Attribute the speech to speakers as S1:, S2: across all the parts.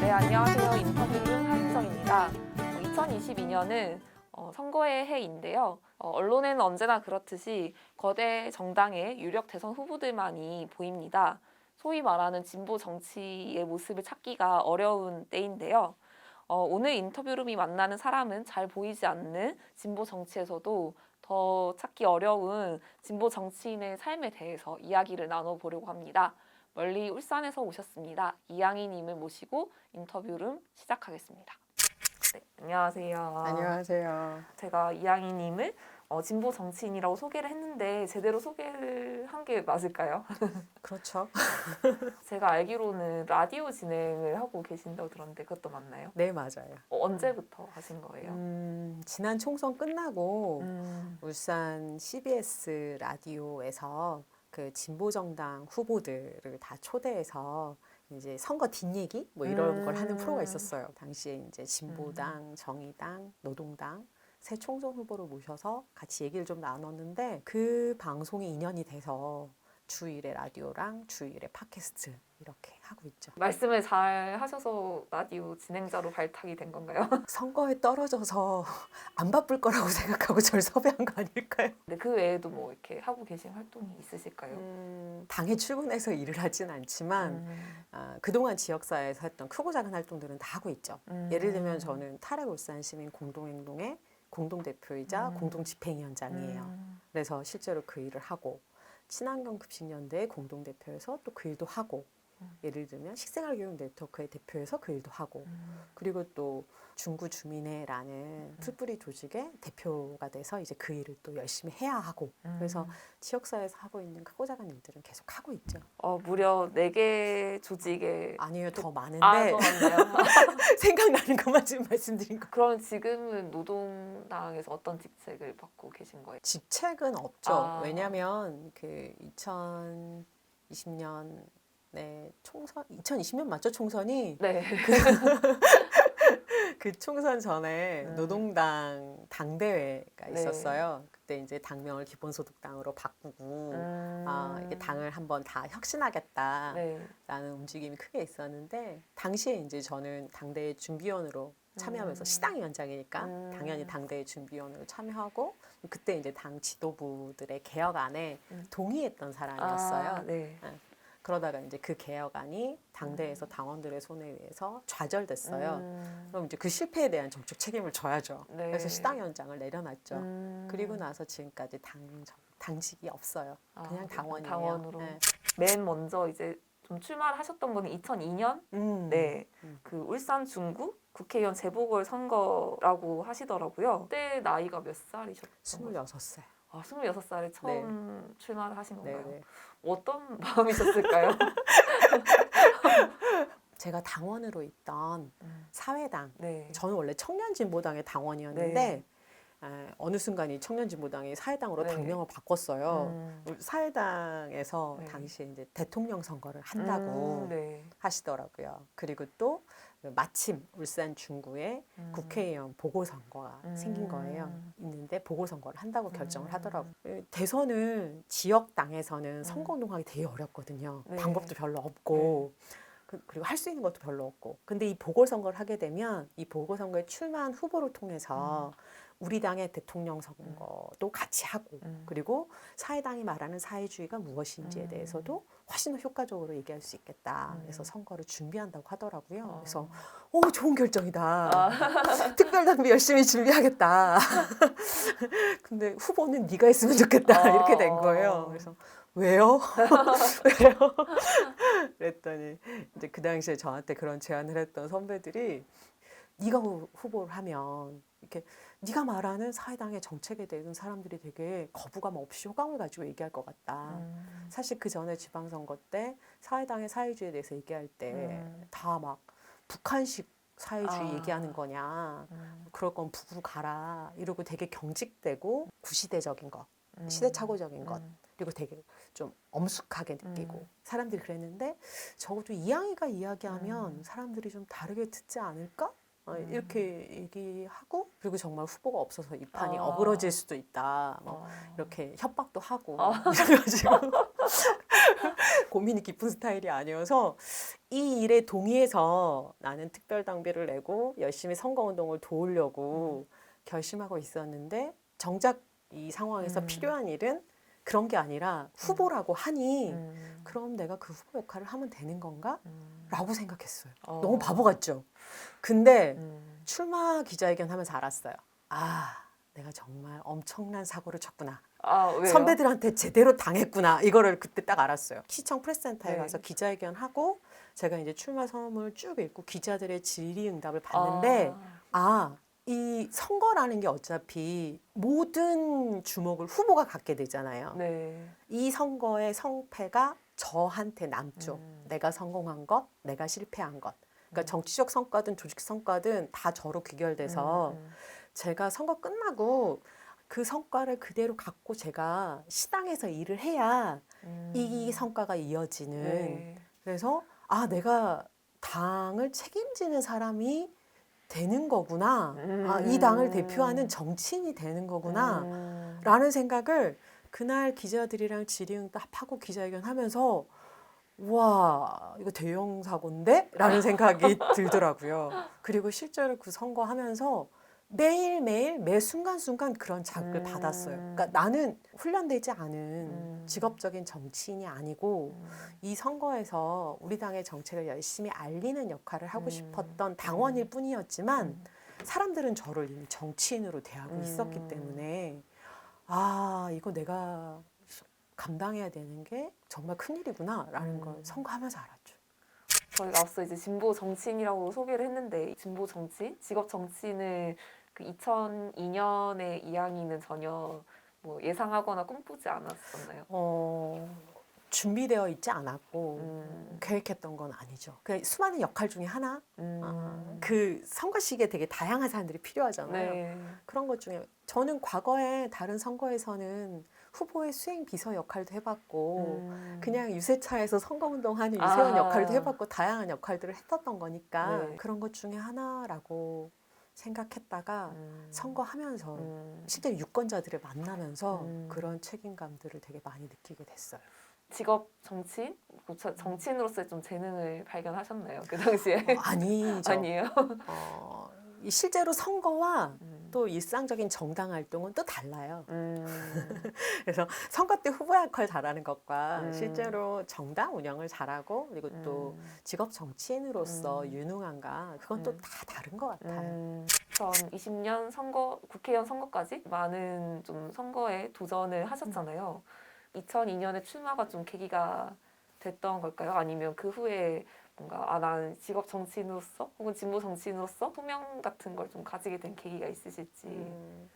S1: 네, 안녕하세요. 인터뷰룸 하윤정입니다. 2022년은 선거의 해인데요. 어, 언론에는 언제나 그렇듯이 거대 정당의 유력 대선 후보들만이 보입니다. 소위 말하는 진보 정치의 모습을 찾기가 어려운 때인데요. 어, 오늘 인터뷰룸이 만나는 사람은 잘 보이지 않는 진보 정치에서도 더 찾기 어려운 진보 정치인의 삶에 대해서 이야기를 나눠보려고 합니다. 멀리 울산에서 오셨습니다. 이양희님을 모시고 인터뷰룸 시작하겠습니다. 네, 안녕하세요.
S2: 안녕하세요.
S1: 제가 이양희님을 어, 진보 정치인이라고 소개를 했는데 제대로 소개를 한 게 맞을까요?
S2: 그렇죠.
S1: 제가 알기로는 라디오 진행을 하고 계신다고 들었는데 그것도 맞나요?
S2: 네, 맞아요.
S1: 어, 언제부터 하신 거예요?
S2: 음, 지난 총선 끝나고
S1: 음,
S2: 울산 CBS 라디오에서 그 진보 정당 후보들을 다 초대해서 이제 선거 뒷얘기 뭐 이런 걸 하는 프로가
S1: 음.
S2: 있었어요. 당시에 이제 진보당, 정의당, 노동당 새 총선 후보를 모셔서 같이 얘기를 좀 나눴는데 그 방송이 인연이 돼서 주일에 라디오랑 주일에 팟캐스트 이렇게 하고 있죠.
S1: 말씀을 잘 하셔서 라디오 진행자로 발탁이 된 건가요?
S2: 선거에 떨어져서 안 바쁠 거라고 생각하고 절 섭외한 거 아닐까요?
S1: 근데 그 외에도 뭐 이렇게 하고 계신 활동이 있으실까요?
S2: 음, 당에 출근해서 일을 하진 않지만
S1: 음,
S2: 아, 그동안 지역사회에서 했던 크고 작은 활동들은 다 하고 있죠.
S1: 음.
S2: 예를 들면 저는 탈핵 울산 시민 공동행동의 공동 대표이자
S1: 음.
S2: 공동 집행위원장이에요.
S1: 음,
S2: 그래서 실제로 그 일을 하고 친환경 급식연대의 공동 대표에서 또 그 일도 하고
S1: 음.
S2: 예를 들면 식생활 교육 네트워크의 대표에서 그 일도 하고
S1: 음.
S2: 그리고 또 중구 주민회라는 풀뿌리 조직의 대표가 돼서 이제 그 일을 또 열심히 해야 하고 그래서
S1: 음.
S2: 지역사회에서 하고 있는 크고 작은 일들은 계속 하고 있죠.
S1: 어, 무려 네 개 조직의
S2: 아니요 더 많은데
S1: 아, 더 많나요?
S2: 생각나는 것만 지금 말씀드린 거.
S1: 그럼 지금은 노동당에서 어떤 직책을 맡고 계신 거예요?
S2: 직책은 없죠.
S1: 아.
S2: 왜냐하면 그 2020년 에 총선 2020년 맞죠 총선이
S1: 네.
S2: 그 총선 전에
S1: 음.
S2: 노동당 당대회가
S1: 네.
S2: 있었어요. 그때 이제 당명을 기본소득당으로 바꾸고
S1: 음.
S2: 아, 이게 당을 한번 다 혁신하겠다라는
S1: 네.
S2: 움직임이 크게 있었는데 당시에 이제 저는 당대회 준비위원으로 참여하면서
S1: 음.
S2: 시당 위원장이니까
S1: 음.
S2: 당연히 당대회 준비위원으로 참여하고 그때 이제 당 지도부들의 개혁안에
S1: 음.
S2: 동의했던 사람이었어요.
S1: 아, 네.
S2: 그러다가 이제 그 개혁안이 당대에서 당원들의 손에 의해서 좌절됐어요.
S1: 음.
S2: 그럼 이제 그 실패에 대한 정책 책임을 져야죠.
S1: 네.
S2: 그래서 시당위원장을 내려놨죠.
S1: 음.
S2: 그리고 나서 지금까지 당 당직이 없어요.
S1: 아,
S2: 그냥 당원이에요.
S1: 당원으로.
S2: 네.
S1: 맨 먼저 이제 좀 출마를 하셨던 거는 2002년
S2: 음.
S1: 네.
S2: 음.
S1: 그 울산 중구 국회의원 재보궐 선거라고 하시더라고요. 그때 나이가 몇 살이셨던 거죠?
S2: 26살.
S1: 아, 26살에 처음 출마를 하신
S2: 네,
S1: 건가요?
S2: 네.
S1: 어떤 마음이셨을까요?
S2: 제가 당원으로 있던
S1: 음,
S2: 사회당.
S1: 네.
S2: 저는 원래 청년진보당의 당원이었는데
S1: 네.
S2: 에, 어느 순간 이 청년진보당이 사회당으로
S1: 네.
S2: 당명을 바꿨어요.
S1: 음.
S2: 사회당에서
S1: 네.
S2: 당시에 이제 대통령 선거를 한다고
S1: 음, 네.
S2: 하시더라고요. 그리고 또 마침 울산 중구에
S1: 음.
S2: 국회의원 보궐선거가
S1: 음.
S2: 생긴 거예요. 있는데 보궐선거를 한다고 결정을
S1: 음.
S2: 하더라고 요. 대선은 지역 당에서는 선거 운동하기 되게 어렵거든요.
S1: 네.
S2: 방법도 별로 없고 그- 그리고 할 수 있는 것도 별로 없고. 근데 이 보궐선거를 하게 되면 이 보궐선거에 출마한 후보를 통해서 우리 당의 대통령 선거도 같이 하고
S1: 음.
S2: 그리고 사회당이 말하는 사회주의가 무엇인지에
S1: 음.
S2: 대해서도 훨씬 더 효과적으로 얘기할 수 있겠다.
S1: 음.
S2: 그래서 선거를 준비한다고 하더라고요.
S1: 어.
S2: 그래서 오 좋은 결정이다.
S1: 아.
S2: 특별당비 열심히 준비하겠다. 근데 후보는 네가 했으면 좋겠다.
S1: 어.
S2: 이렇게 된 거예요. 그래서 왜요? 왜요? 그랬더니 이제 그 당시에 저한테 그런 제안을 했던 선배들이 네가 후- 후보를 하면 이렇게 네가 말하는 사회당의 정책에 대해서는 사람들이 되게 거부감 없이 호감을 가지고 얘기할 것 같다.
S1: 음.
S2: 사실 그 전에 지방선거 때 사회당의 사회주의에 대해서 얘기할 때
S1: 음.
S2: 다막 북한식 사회주의
S1: 아.
S2: 얘기하는 거냐.
S1: 음.
S2: 그럴 건 북으로 가라. 이러고 되게 경직되고 구시대적인 것,
S1: 음.
S2: 시대착오적인 것.
S1: 음.
S2: 그리고 되게 좀 엄숙하게 느끼고
S1: 음.
S2: 사람들이 그랬는데 적어도 이양이가 이야기하면
S1: 음.
S2: 사람들이 좀 다르게 듣지 않을까? 어,
S1: 음.
S2: 이렇게 얘기하고 그리고 정말 후보가 없어서 이 판이
S1: 아.
S2: 어그러질 수도 있다. 뭐
S1: 어.
S2: 이렇게 협박도 하고
S1: 아.
S2: 이래가지고 고민이 깊은 스타일이 아니어서 이 일에 동의해서 나는 특별 당비를 내고 열심히 선거 운동을 도우려고 결심하고 있었는데 정작 이 상황에서
S1: 음.
S2: 필요한 일은 그런 게 아니라 후보라고 하니
S1: 음.
S2: 그럼 내가 그 후보 역할을 하면 되는 건가?
S1: 음.
S2: 라고 생각했어요.
S1: 어.
S2: 너무 바보 같죠? 근데
S1: 음.
S2: 출마 기자회견 하면서 알았어요. 아, 내가 정말 엄청난 사고를 쳤구나.
S1: 아?
S2: 선배들한테 제대로 당했구나. 이거를 그때 딱 알았어요. 시청 프레스센터에
S1: 네.
S2: 가서 기자회견 하고 제가 이제 출마 선언을 쭉 읽고 기자들의 질의응답을 봤는데
S1: 아.
S2: 아, 이 선거라는 게 어차피 모든 주목을 후보가 갖게 되잖아요.
S1: 네.
S2: 이 선거의 성패가 저한테 남죠.
S1: 음.
S2: 내가 성공한 것, 내가 실패한 것. 그러니까
S1: 음.
S2: 정치적 성과든 조직 성과든 다 저로 귀결돼서
S1: 음, 음.
S2: 제가 선거 끝나고 그 성과를 그대로 갖고 제가 시당에서 일을 해야
S1: 음.
S2: 이 성과가 이어지는
S1: 네.
S2: 그래서 아 내가 당을 책임지는 사람이 되는 거구나 아, 이 당을 대표하는 정치인이 되는 거구나
S1: 음.
S2: 라는 생각을 그날 기자들이랑 질의응 답하고 기자회견 하면서 와 이거 대형 사고인데? 라는 생각이 들더라고요. 그리고 실제로 그 선거 하면서 매일매일 매 순간순간 그런 자극을
S1: 음.
S2: 받았어요. 그러니까 나는 훈련되지 않은
S1: 음.
S2: 직업적인 정치인이 아니고
S1: 음.
S2: 이 선거에서 우리 당의 정책을 열심히 알리는 역할을 하고
S1: 음.
S2: 싶었던 당원일 뿐이었지만
S1: 음.
S2: 사람들은 저를 이미 정치인으로 대하고
S1: 음.
S2: 있었기 때문에 아 이거 내가 감당해야 되는 게 정말 큰일이구나라는
S1: 음.
S2: 걸 선거하면서 알았죠.
S1: 저희가 앞서 이제 진보 정치인이라고 소개를 했는데 진보 정치, 직업 정치인을 그 2002년의 이양이는 전혀 뭐 예상하거나 꿈꾸지 않았었나요?
S2: 어, 준비되어 있지 않았고
S1: 음.
S2: 계획했던 건 아니죠. 그 수많은 역할 중에 하나.
S1: 음.
S2: 어, 그 선거 시기에 되게 다양한 사람들이 필요하잖아요.
S1: 네.
S2: 그런 것 중에 저는 과거에 다른 선거에서는 후보의 수행 비서 역할도 해봤고
S1: 음.
S2: 그냥 유세차에서 선거운동하는
S1: 아.
S2: 유세원 역할도 해봤고 다양한 역할들을 했었던 거니까
S1: 네.
S2: 그런 것 중에 하나라고 생각했다가
S1: 음.
S2: 선거하면서
S1: 음.
S2: 실제 유권자들을 만나면서
S1: 음.
S2: 그런 책임감들을 되게 많이 느끼게 됐어요.
S1: 직업 정치인? 뭐 저- 정치인으로서의 좀 재능을 발견하셨나요? 그 당시에?
S2: 어, 아니죠.
S1: 아니에요?
S2: 어, 이 실제로 선거와
S1: 음.
S2: 또 일상적인 정당 활동은 또 달라요.
S1: 음.
S2: 그래서 선거 때 후보 역할 잘하는 것과
S1: 음.
S2: 실제로 정당 운영을 잘하고 그리고 또
S1: 음.
S2: 직업 정치인으로서
S1: 음.
S2: 유능한가 그건 또
S1: 음.
S2: 다 다른 것 같아요.
S1: 음, 2020년 선거 국회의원 선거까지 많은 좀 선거에 도전을 하셨잖아요. 2002년에 출마가 좀 계기가 됐던 걸까요? 아니면 그 후에 뭔가 아 나는 직업 정치인으로서 혹은 진보 정치인으로서 소명 같은 걸 좀 가지게 된 계기가 있으실지.
S2: 음,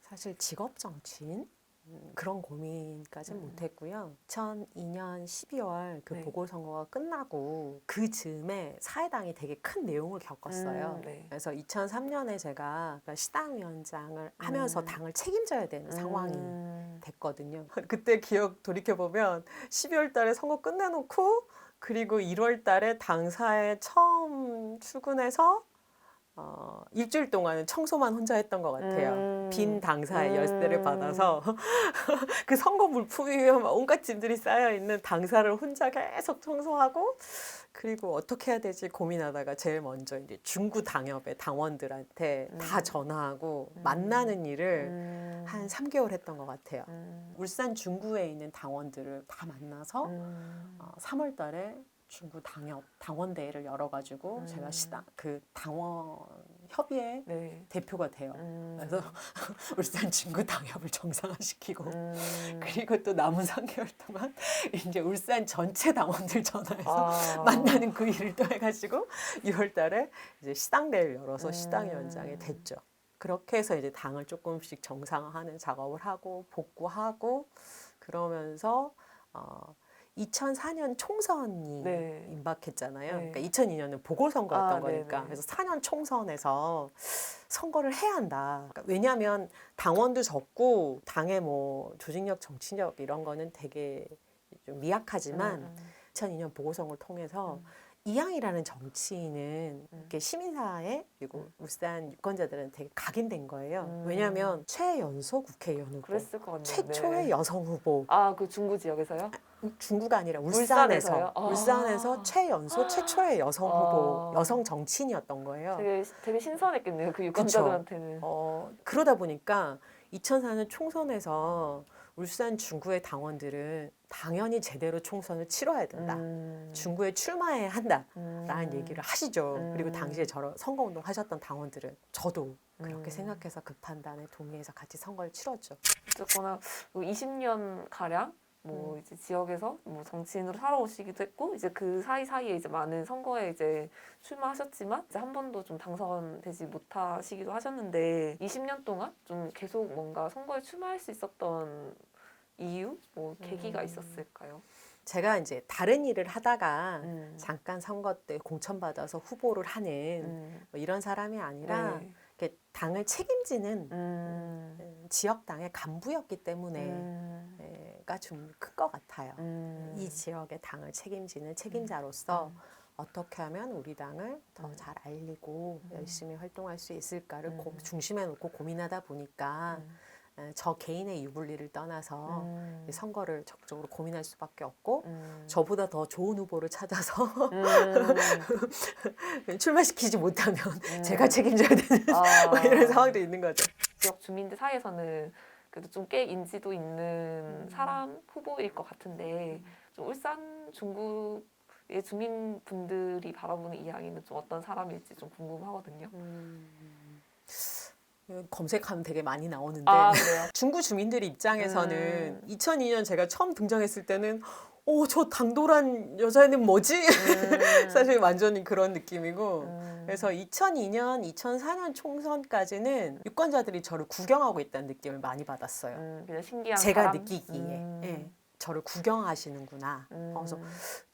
S2: 사실 직업 정치인 음, 그런 고민까지는
S1: 음.
S2: 못했고요. 2002년 12월 그
S1: 네.
S2: 보궐선거가 끝나고 그 즈음에 사회당이 되게 큰 내용을 겪었어요.
S1: 음, 네.
S2: 그래서 2003년에 제가 그러니까 시당위원장을 하면서
S1: 음.
S2: 당을 책임져야 되는 상황이
S1: 음,
S2: 됐거든요. 그때 기억 돌이켜 보면 12월 달에 선거 끝내놓고 그리고 1월 달에 당사에 처음 출근해서 어, 일주일 동안은 청소만 혼자 했던 것 같아요.
S1: 음.
S2: 빈 당사의
S1: 음.
S2: 열쇠를 받아서 그 선거 물품 위에 막 온갖 짐들이 쌓여 있는 당사를 혼자 계속 청소하고 그리고 어떻게 해야 되지 고민하다가 제일 먼저 이제 중구 당협의 당원들한테 다
S1: 음.
S2: 전화하고
S1: 음.
S2: 만나는 일을
S1: 음,
S2: 한 3개월 했던 것 같아요.
S1: 음,
S2: 울산 중구에 있는 당원들을 다 만나서
S1: 음,
S2: 어, 3월 달에 중구 당협 당원대회를 열어가지고
S1: 음.
S2: 제가 시당 그 당원 협의회
S1: 네.
S2: 대표가 돼요.
S1: 음,
S2: 그래서 울산 중구 당협을 정상화시키고
S1: 음,
S2: 그리고 또 남은 3개월 동안 이제 울산 전체 당원들 전화해서
S1: 아.
S2: 만나는 그 일을 또 해가지고 6월 달에 이제 시당대회를 열어서
S1: 음.
S2: 시당위원장이 됐죠. 그렇게 해서 이제 당을 조금씩 정상화하는 작업을 하고 복구하고 그러면서 어, 2004년 총선이
S1: 네.
S2: 임박했잖아요.
S1: 네.
S2: 그러니까 2002년은 보궐선거였던
S1: 아,
S2: 거니까.
S1: 네네.
S2: 그래서 4년 총선에서 선거를 해야 한다. 그러니까 왜냐하면 당원도 적고 당의 뭐 조직력, 정치력 이런 거는 되게 좀 미약하지만
S1: 음, 음.
S2: 2002년 보궐선거를 통해서
S1: 음.
S2: 이항이라는 정치인은
S1: 음.
S2: 이렇게 시민사회 그리고
S1: 음.
S2: 울산 유권자들은 되게 각인된 거예요.
S1: 음.
S2: 왜냐하면 최연소 국회의원 후보,
S1: 그랬을 것 같네요.
S2: 최초의
S1: 네.
S2: 여성 후보,
S1: 아, 그 중구 지역에서요?
S2: 중구가 아니라 울산에서
S1: 울산에서요? 아.
S2: 울산에서 최연소 최초의 여성 후보,
S1: 아.
S2: 여성 정치인이었던 거예요.
S1: 되게 되게 신선했겠네요. 그 유권자들한테는.
S2: 어, 그러다 보니까 2004년 총선에서 울산 중구의 당원들은 당연히 제대로 총선을 치러야 된다.
S1: 음.
S2: 중구에 출마해야 한다라는
S1: 음.
S2: 얘기를 하시죠.
S1: 음.
S2: 그리고 당시에 저런 선거운동 하셨던 당원들은 저도 그렇게
S1: 음.
S2: 생각해서 그 판단에 동의해서 같이 선거를 치렀죠.
S1: 어쨌거나 20년 가량 뭐 이제 지역에서 뭐 정치인으로 살아오시기도 했고 이제 그 사이 사이에 이제 많은 선거에 이제 출마하셨지만 이제 한 번도 좀 당선되지 못하시기도 하셨는데 20년 동안 좀 계속 뭔가 선거에 출마할 수 있었던 이유, 뭐 계기가
S2: 음.
S1: 있었을까요?
S2: 제가 이제 다른 일을 하다가
S1: 음.
S2: 잠깐 선거 때 공천받아서 후보를 하는
S1: 음.
S2: 뭐 이런 사람이 아니라
S1: 네.
S2: 이렇게 당을 책임지는
S1: 음.
S2: 음, 지역 당의 간부였기 때문에
S1: 음.
S2: 가 좀 큰 것 같아요.
S1: 음.
S2: 이 지역의 당을 책임지는 책임자로서
S1: 음.
S2: 어떻게 하면 우리 당을 더
S1: 음.
S2: 잘 알리고
S1: 음.
S2: 열심히 활동할 수 있을까를 고-
S1: 음.
S2: 중심에 놓고 고민하다 보니까
S1: 음.
S2: 에, 저 개인의 유불리를 떠나서
S1: 음.
S2: 이 선거를 적극적으로 고민할 수밖에 없고
S1: 음.
S2: 저보다 더 좋은 후보를 찾아서
S1: 음.
S2: 출마시키지 못하면
S1: 음.
S2: 제가 책임져야 되는
S1: 아.
S2: 뭐 이런 상황도 있는 거죠.
S1: 지역 주민들 사이에서는 그래도 좀 꽤 인지도 있는
S2: 음.
S1: 사람 후보일 것 같은데 좀 울산 중구의 주민분들이 바라보는 이야기는 좀 어떤 사람일지 좀 궁금하거든요.
S2: 음, 검색하면 되게 많이 나오는데
S1: 아?
S2: 중구 주민들 입장에서는
S1: 음.
S2: 2002년 제가 처음 등장했을 때는 오 저 당돌한 여자애는 뭐지?
S1: 음.
S2: 사실 완전히 그런 느낌이고
S1: 음.
S2: 그래서 2002년, 2004년 총선까지는 유권자들이 저를 구경하고 있다는 느낌을 많이 받았어요.
S1: 음, 신기한
S2: 제가
S1: 사람?
S2: 느끼기에
S1: 음.
S2: 예, 저를 구경하시는구나.
S1: 음.
S2: 그래서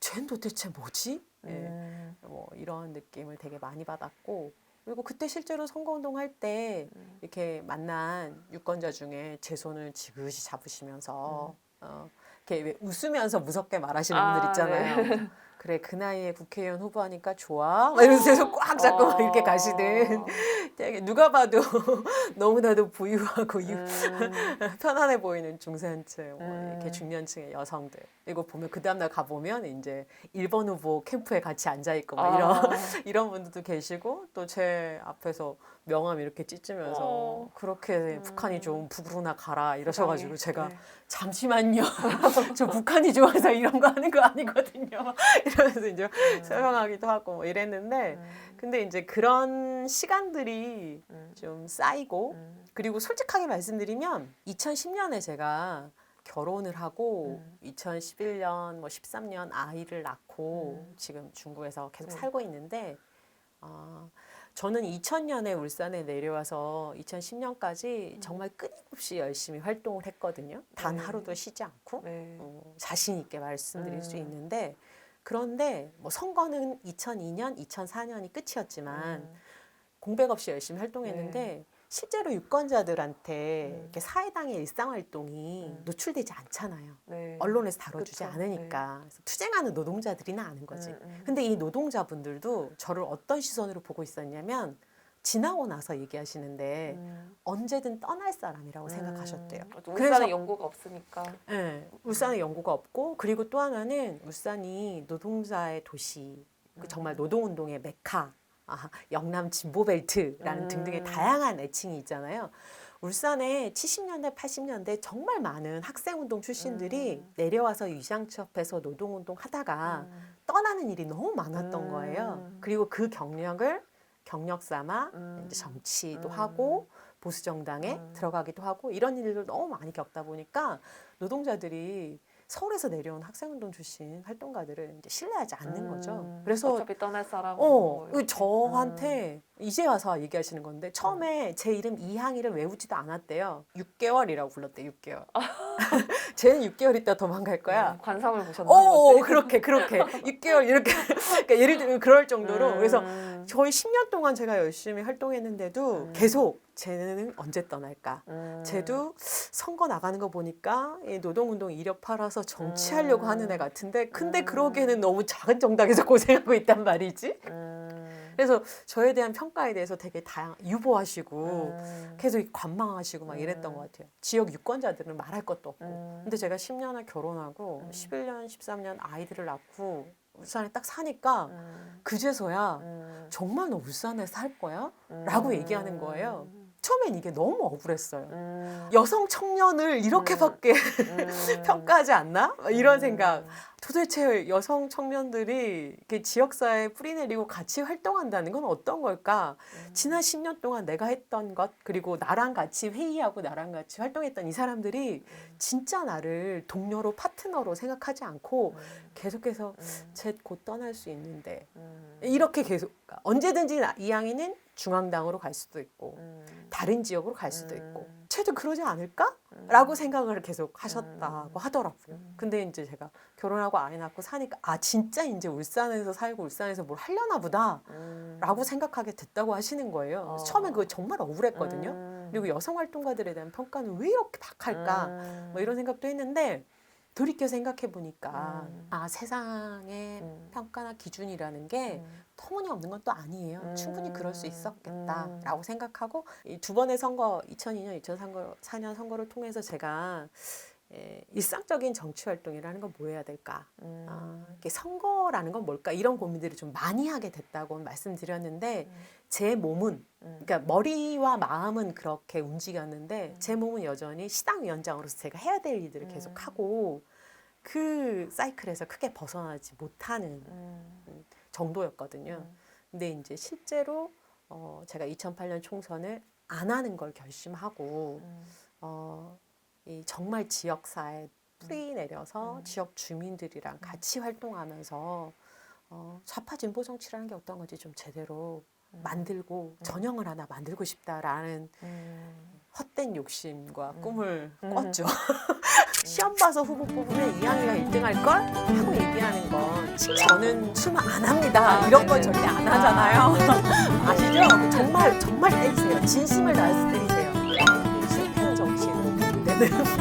S2: 쟤는 도대체 뭐지? 예,
S1: 음.
S2: 뭐 이런 느낌을 되게 많이 받았고 그리고 그때 실제로 선거운동 할때
S1: 음.
S2: 이렇게 만난 유권자 중에 제 손을 지그시 잡으시면서 어, 이렇게 왜 웃으면서 무섭게 말하시는
S1: 음. 아,
S2: 분들 있잖아요. 그래 그 나이에 국회의원 후보하니까 좋아. 막 이러면서 계속 꽉 잡고 막 이렇게
S1: 어.
S2: 되게 누가 봐도 너무나도 부유하고 유-
S1: 음.
S2: 편안해 보이는 중산층, 뭐
S1: 음.
S2: 이렇게 중년층의 여성들. 이거 보면 그 다음날 가 보면 이제 1번 후보 캠프에 같이 앉아 있고 막 이런
S1: 아.
S2: 이런 분들도 계시고 또 제 앞에서 명함 이렇게 찢으면서
S1: 어.
S2: 그렇게
S1: 음.
S2: 북한이 좀 북으로나 가라 이러셔가지고
S1: 세상에.
S2: 제가
S1: 네.
S2: 잠시만요 저 북한이 좋아서 이런 거 하는 거 아니거든요 이러면서 이제
S1: 음.
S2: 설명하기도 하고 뭐 이랬는데
S1: 음.
S2: 근데 이제 그런 시간들이
S1: 음.
S2: 좀 쌓이고
S1: 음.
S2: 그리고 솔직하게 말씀드리면 2010년에 제가 결혼을 하고
S1: 음.
S2: 2011년 뭐 13년 아이를 낳고
S1: 음.
S2: 지금 중국에서 계속
S1: 네.
S2: 살고 있는데 아, 저는 2000년에 울산에 내려와서 2010년까지 정말 끊임없이 열심히 활동을 했거든요. 단
S1: 음. 네.
S2: 하루도 쉬지 않고
S1: 네.
S2: 어, 자신 있게 말씀드릴 수
S1: 음.
S2: 있는데 그런데 뭐 선거는 2002년, 2004년이 끝이었지만
S1: 음.
S2: 공백 없이 열심히 활동했는데 실제로 유권자들한테
S1: 음.
S2: 이렇게 사회당의 일상 활동이
S1: 음.
S2: 노출되지 않잖아요.
S1: 네.
S2: 언론에서 다뤄주지
S1: 그쵸.
S2: 않으니까 그래서 투쟁하는 노동자들이나 아는 거지.
S1: 음, 음.
S2: 근데 이 노동자분들도 저를 어떤 시선으로 보고 있었냐면 지나고 나서 얘기하시는데
S1: 음.
S2: 언제든 떠날 사람이라고 생각하셨대요.
S1: 음. 울산에 연고가 없으니까.
S2: 네, 울산에 연구가 없고 그리고 또 하나는 울산이 노동자의 도시, 그
S1: 음.
S2: 정말 노동운동의 메카, 아, 영남 진보벨트라는
S1: 음.
S2: 등등의 다양한 애칭이 있잖아요. 울산에 70년대, 80년대 정말 많은 학생운동 출신들이
S1: 음.
S2: 내려와서 위장취업해서 노동운동 하다가
S1: 음.
S2: 떠나는 일이 너무 많았던
S1: 음.
S2: 거예요. 그리고 그 경력을 경력 삼아
S1: 음.
S2: 이제 정치도
S1: 음.
S2: 하고 보수 정당에
S1: 음.
S2: 들어가기도 하고 이런 일을 너무 많이 겪다 보니까 노동자들이 서울에서 내려온 학생운동 출신 활동가들을 이제 신뢰하지 않는
S1: 음.
S2: 거죠. 그래서
S1: 어차피 떠날 사람.
S2: 어, 그 저한테 이제 와서 얘기하시는 건데 처음에
S1: 음.
S2: 제 이름 이항이를 외우지도 않았대요. 6개월이라고 불렀대. 6개월.
S1: 아.
S2: 쟤는 6개월 있다 도망갈 거야.
S1: 음, 관상을 보셨나
S2: 어,
S1: 보지.
S2: 그렇게 그렇게 6개월 이렇게 그러니까 예를 들면 그럴 정도로
S1: 음.
S2: 그래서 저희 10년 동안 제가 열심히 활동했는데도
S1: 음.
S2: 계속 쟤는 언제 떠날까?
S1: 음.
S2: 쟤도 선거 나가는 거 보니까 이 노동운동 이력 팔아서 정치하려고
S1: 음.
S2: 하는 애 같은데 근데
S1: 음.
S2: 그러기에는 너무 작은 정당에서 고생하고 있단 말이지.
S1: 음.
S2: 그래서 저에 대한 평가에 대해서 되게 다양 유보하시고
S1: 음.
S2: 계속 관망하시고 막 이랬던
S1: 음.
S2: 것 같아요. 지역 유권자들은 말할 것도 없고.
S1: 음.
S2: 근데 제가 10년을 결혼하고
S1: 음.
S2: 11년, 13년 아이들을 낳고 울산에 딱 사니까
S1: 음.
S2: 그제서야
S1: 음.
S2: 정말 너 울산에 살 거야? 라고
S1: 음.
S2: 얘기하는 거예요. 처음엔 이게 너무 억울했어요.
S1: 음.
S2: 여성 청년을 이렇게밖에
S1: 음.
S2: 평가하지 않나? 막 이런
S1: 음.
S2: 생각. 도대체 여성 청년들이 지역사회에 뿌리내리고 같이 활동한다는 건 어떤 걸까?
S1: 음.
S2: 지난 10년 동안 내가 했던 것, 그리고 나랑 같이 회의하고 나랑 같이 활동했던 이 사람들이 진짜 나를 동료로 파트너로 생각하지 않고 계속해서
S1: 음.
S2: 쟤곧 떠날 수 있는데
S1: 음.
S2: 이렇게 계속 언제든지 나- 이양이는 중앙당으로 갈 수도 있고
S1: 음.
S2: 다른 지역으로 갈 수도
S1: 음.
S2: 있고 쟤도 그러지 않을까?
S1: 음.
S2: 라고 생각을 계속 하셨다고
S1: 음.
S2: 하더라고요.
S1: 음.
S2: 근데 이제 제가 결혼하고 아이 낳고 사니까 아 진짜 이제 울산에서 살고 울산에서 뭘 하려나 보다
S1: 음.
S2: 라고 생각하게 됐다고 하시는 거예요.
S1: 어.
S2: 처음에 그거 정말 억울했거든요.
S1: 음.
S2: 그리고 여성 활동가들에 대한 평가는 왜 이렇게 박할까?
S1: 음.
S2: 뭐 이런 생각도 했는데 돌이켜 생각해 보니까
S1: 음.
S2: 아 세상의
S1: 음.
S2: 평가나 기준이라는 게
S1: 음.
S2: 터무니없는 건 또 아니에요.
S1: 음.
S2: 충분히 그럴 수
S1: 음.
S2: 있었겠다라고 생각하고 이두 번의 선거 2002년, 2004년 선거를 통해서 제가 에, 일상적인 정치 활동이라는 건 뭐 해야 될까?
S1: 음.
S2: 아, 선거라는 건 뭘까? 이런 고민들을 좀 많이 하게 됐다고 말씀드렸는데
S1: 음.
S2: 제 몸은
S1: 음.
S2: 그러니까 머리와 마음은 그렇게 움직였는데
S1: 음.
S2: 제 몸은 여전히 시당 위원장으로서 제가 해야 될 일들을 계속
S1: 음.
S2: 하고 그 사이클에서 크게 벗어나지 못하는
S1: 음.
S2: 정도였거든요.
S1: 음.
S2: 근데 이제 실제로 어, 제가 2008년 총선을 안 하는 걸 결심하고
S1: 음.
S2: 어, 이 정말 지역사에 뿌리 내려서
S1: 음.
S2: 지역 주민들이랑 같이 활동하면서 어, 좌파 진보 정치라는 게 어떤 건지 좀 제대로
S1: 음.
S2: 만들고 전형을 하나 만들고 싶다라는
S1: 음.
S2: 헛된 욕심과
S1: 음.
S2: 꿈을
S1: 음.
S2: 꿨죠. 시험 봐서 후보 뽑으면 이양이가 1등 할 걸 하고 얘기하는 건 저는 출마 안 합니다.
S1: 아,
S2: 이런 건
S1: 네네.
S2: 절대 안 하잖아요. 아 시죠? 정말 정말 때리세요. 진심을 다해서 때 리